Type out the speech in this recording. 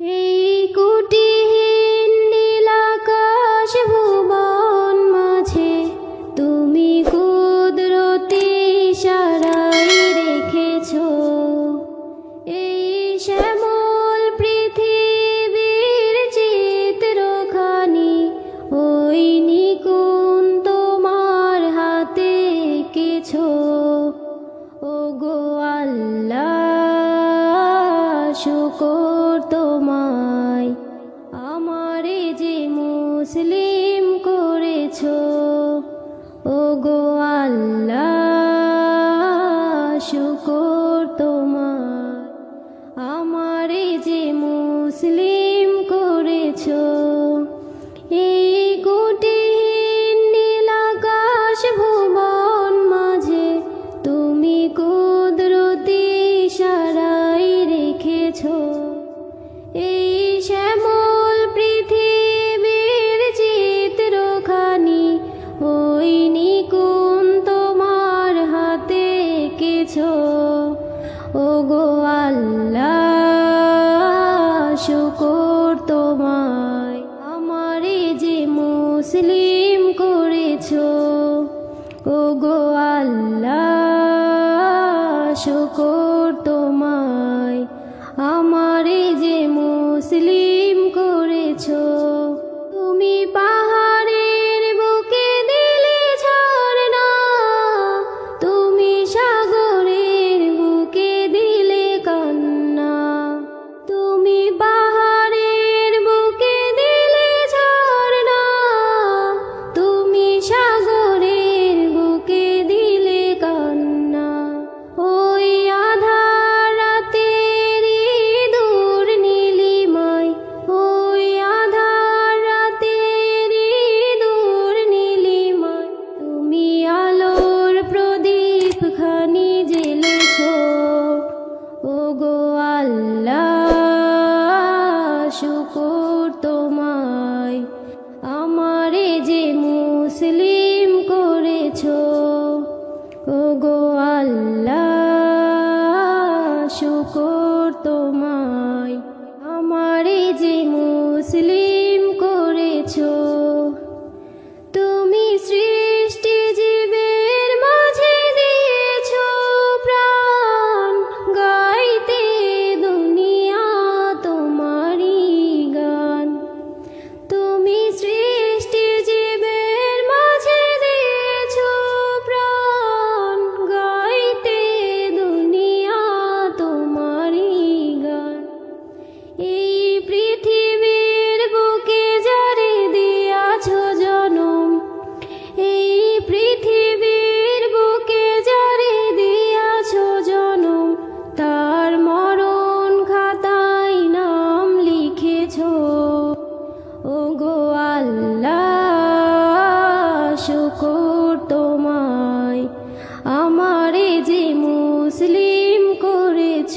এই কুটিহীন নীলাকাশ ভুবন মাঝে তুমি কুদরতি সারাই রেখেছ। এই শ্যামল পৃথিবীর চিত্রখানি, ওই নিকুন তোমার হাতে কিছু ও গো আল্লাহ, শুকর মুসলিম করেছ? ও গো আল্লাহ, শুকর তোমায় আমারে যে মুসলিম করেছ, এই কুটিহীন নীলাকাশ ভুবন মাঝে তুমি কুদরতি সারাই রেখেছ। ও গো আল্লাহ শুকর তোমায়। আমারে যে মুসলিম করেছ ও গো আল্লাহ শুকর শুকর তোমায়। আমারে যে মুসলিম করেছ ও গো আল্লাহ শুকর তোমায়। আমারে যে মুসলিম শুকর তোমায়। আমারে যে মুসলিম করেছ